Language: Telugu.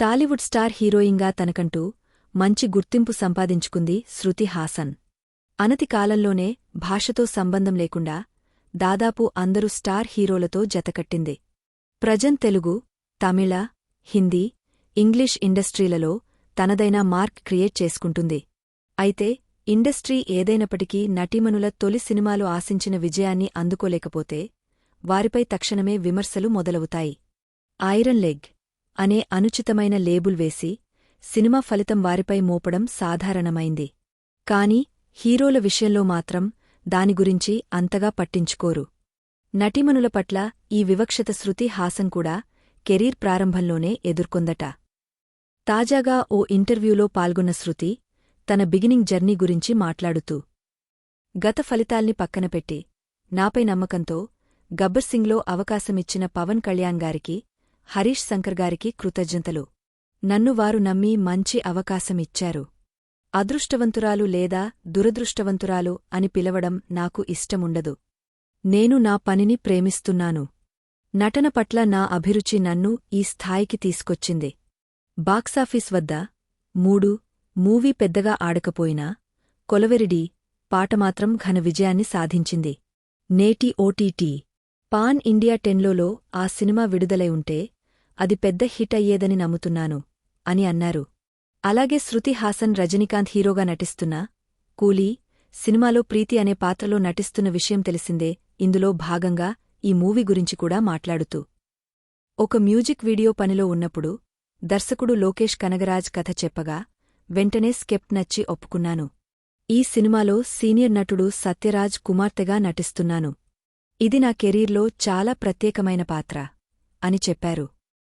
టాలీవుడ్ స్టార్ హీరోయిన్గా తనకంటూ మంచి గుర్తింపు సంపాదించుకుంది శృతి హాసన్. అనతి కాలంలోనే భాషతో సంబంధం లేకుండా దాదాపు అందరూ స్టార్ హీరోలతో జతకట్టింది. ప్రజన్ తెలుగు తమిళ హిందీ ఇంగ్లీష్ ఇండస్ట్రీలలో తనదైన మార్క్ క్రియేట్ చేసుకుంటుంది. అయితే ఇండస్ట్రీ ఏదైనప్పటికీ నటీమణుల తొలి సినిమాలు ఆశించిన విజయాన్ని అందుకోలేకపోతే వారిపై తక్షణమే విమర్శలు మొదలవుతాయి. ఐరన్ లెగ్ అనే అనుచితమైన లేబుల్ వేసి సినిమా ఫలితం వారిపై మోపడం సాధారణమైంది. కాని హీరోల విషయంలో మాత్రం దాని గురించి అంతగా పట్టించుకోరు. నటిమనుల పట్ల ఈ వివక్షత శృతి హాసన్ కూడా కెరీర్ ప్రారంభంలోనే ఎదుర్కొందట. తాజాగా ఓ ఇంటర్వ్యూలో పాల్గొన్న శృతి తన బిగినింగ్ జర్నీ గురించి మాట్లాడుతూ గత ఫలితాల్ని పక్కనపెట్టి నాపై నమ్మకంతో గబ్బర్ సింగ్లో అవకాశమిచ్చిన పవన్ కళ్యాణ్ గారికి హరీష్ శంకర్ గారికి కృతజ్ఞతలు. నన్ను వారు నమ్మి మంచి అవకాశమిచ్చారు. అదృష్టవంతురాలు లేదా దురదృష్టవంతురాలు అని పిలవడం నాకు ఇష్టముండదు. నేను నా పనిని ప్రేమిస్తున్నాను. నటన పట్ల నా అభిరుచి నన్ను ఈ స్థాయికి తీసుకొచ్చింది. బాక్సాఫీస్ వద్ద మూడు మూవీ పెద్దగా ఆడకపోయినా కొలవెరిడి పాటమాత్రం ఘన విజయాన్ని సాధించింది. నేటి ఓటీటీ పాన్ ఇండియా టెన్లోలో ఆ సినిమా విడుదలై ఉంటే అది పెద్ద హిట్ అయ్యేదని నమ్ముతున్నాను అని అన్నారు. అలాగే శృతి హాసన్ రజనీకాంత్ హీరోగా నటిస్తున్న కూలీ సినిమాలో ప్రీతి అనే పాత్రలో నటిస్తున్న విషయం తెలిసిందే ఇందులో భాగంగా ఈ మూవీ గురించి కూడా మాట్లాడుతూ. ఒక మ్యూజిక్ వీడియో పనిలో ఉన్నప్పుడు దర్శకుడు లోకేష్ కనగరాజ్ కథ చెప్పగా వెంటనే స్కెప్ట్ నచ్చి ఒప్పుకున్నాను. ఈ సినిమాలో సీనియర్ నటుడు సత్యరాజ్ కుమార్తెగా నటిస్తున్నాను ఇది నా కెరీర్లో చాలా ప్రత్యేకమైన పాత్ర అని చెప్పారు.